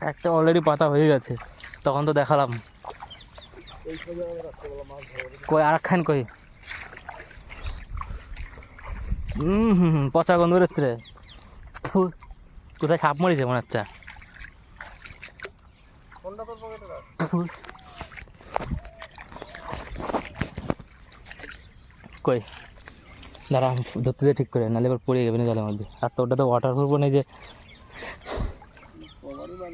একটা অলরেডি পাতা হয়ে গেছে। তখন তো দেখালাম। কই আর খান কই হুম হুম, পচা গন্ধ বেরোচ্ছে রে। কোথায় সাপ মরেছে মনে হচ্ছে। কই? দাঁড়া ধরতে ঠিক করে, নাহলে এবার পড়ে যাবে না জলের মধ্যে। আর তো ওটা তো ওয়াটার প্রুফও নেই যে কবারই বাড়ি খুলে করবি পারবি হুম,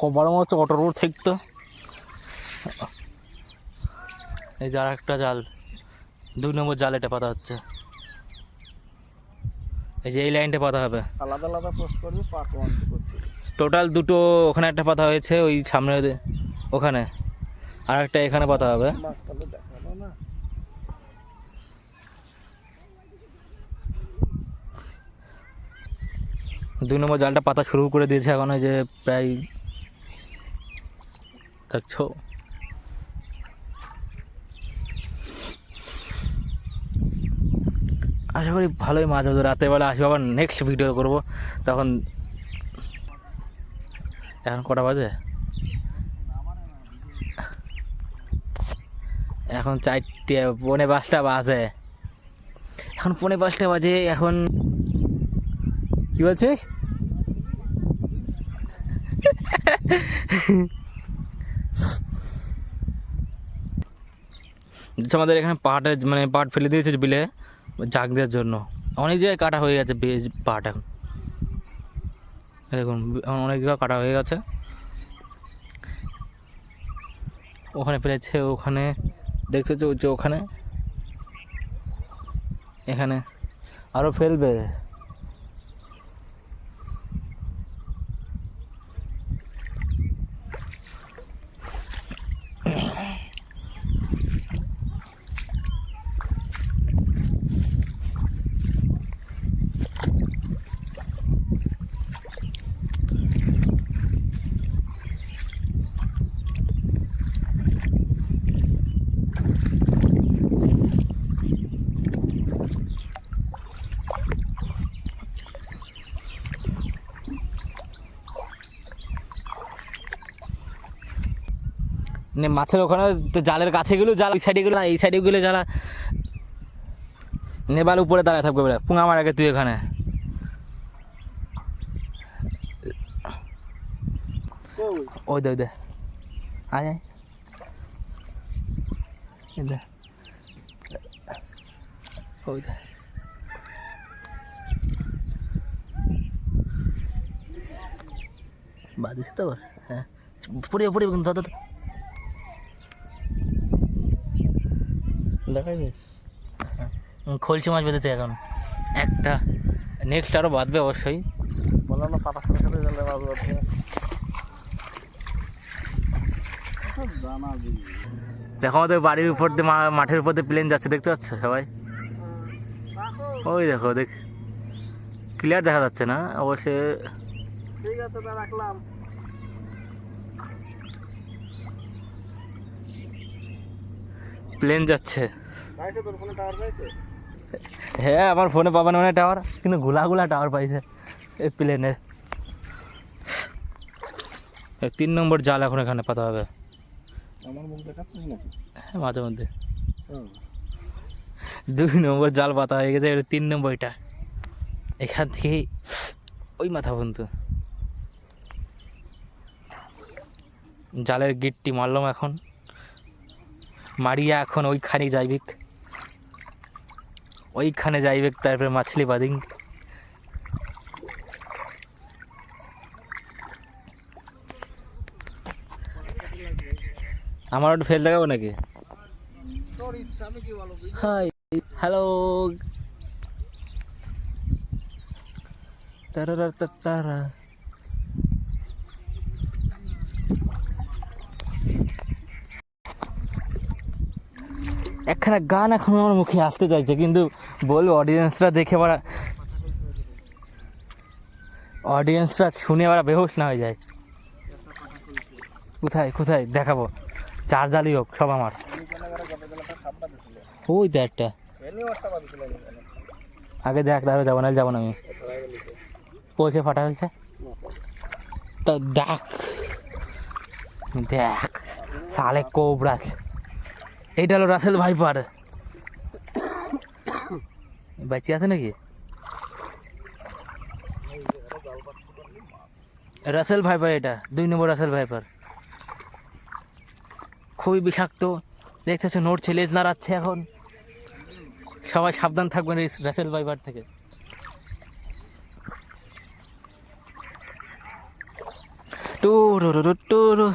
কবার মতো অটোর উপর থাকতো এই যে আর একটা জাল। দুই নম্বর জাল এটা পাতা হচ্ছে। এই যে এই লাইনটা পাতা হবে। আলাদা আলাদা পোস্ট করবি পার্ট ওয়ান টোটাল দুটো ওখানে একটা পাতা হয়েছে ওই সামনে ওখানে। আর একটা এখানে পাতা হবে। না। দুই নম্বর জালটা পাতা শুরু করে দিয়েছে এখন ওই যে প্রায় দেখছ আশা করি ভালোই মাছ হবে। রাতের বেলা আসব, আবার নেক্সট ভিডিও করব। তখন এখন কটা বাজে? এখন চারটে, পৌনে পাঁচটা বাজে। এখন পৌনে পাঁচটা বাজে, এখন কি বলছিস? আমাদের এখানে পাটের মানে পাট ফেলে দিয়েছে বিলে জাগ দেওয়ার জন্য। অনেক জায়গায় কাটা হয়ে গেছে পাট এখন। দেখুন অনেক জায়গায় কাটা হয়ে গেছে। ওখানে ফেলেছে, ওখানে ওই যে ওখানে, এখানে আরও ফেলবে। মানে মাছের ওখানে তো জালের কাছে গেলেও জাল ওই সাইডে গেলে এই সাইডে গেলে জ্বালা নেবাল উপরে দাঁড়ায় থাকবে বলে। পুঙা মার তুই এখানে। ওই দে ওই দে। আয় দে। দে। বাদিস তো হ্যাঁ। পড়ে পড়ে কিন্তু দাদা দেখাই নি খলসি মাছ বেঁধেছে এখন। একটা। নেক্সট আরও বাঁধবে অবশ্যই। বললাম না পাতা সাথে সাথে বাঁধবে দেখো আমাদের বাড়ির উপর দিয়ে মাঠের উপর দিয়ে প্লেন যাচ্ছে দেখতে পাচ্ছ সবাই? ওই দেখো দেখ। ক্লিয়ার দেখা যাচ্ছে না অবশ্যই। ঠিক আছে রাখলাম। প্লেন যাচ্ছে। হ্যাঁ আমার ফোনে পাবেন মানে টাওয়ার কিন্তু গুলা গুলা টাওয়ার পাইছে। এই প্লেনের তিন নম্বর জাল এখন এখানে পাতা হবে। আমার মুখ দেখাচ্ছিস নাকি? হ্যাঁ মাঝে মধ্যে। দুই নম্বর জাল পাতা হয়ে গেছে এটা তিন নম্বর এটা। এখান থেকে ওই মাথা পর্যন্ত। জালের গিটটি মারলাম এখন। মারিয়া এখন ওইখানে যাইবিক ওইখানে যাইবেক তারপরে মাছলি বাদিং। আমার ওটা ফেল দেখাবো নাকি? Hi hello. তারা তারা একখানা গান এখন আমার মুখে আসতে চাইছে, কিন্তু বলব অডিয়েন্সরা দেখে বাড়া অডিয়েন্সরা শুনে বাড়া বেহোশ না হয়ে যায়। কোথায় কোথায়? দেখাবো। চার জালি হোক, সব আমার। ওই তো একটা। আগে দেখ তারপরে যাব না যাব না আমি। পৌঁছে ফাটা হয়েছে তা দেখ। দেখ, সালে কোবরাজ এইটা হলো রাসেল ভাইপার। বাচ্চা আছে নাকি? রাসেল ভাইপার এটা, দুই নম্বর রাসেল ভাইপার। খুবই বিষাক্ত, দেখতেছে নোট ছেলে নাড়াচ্ছে এখন। সবাই সাবধান থাকবেন এই রাসেল ভাইপার থেকে। টুরু টুরু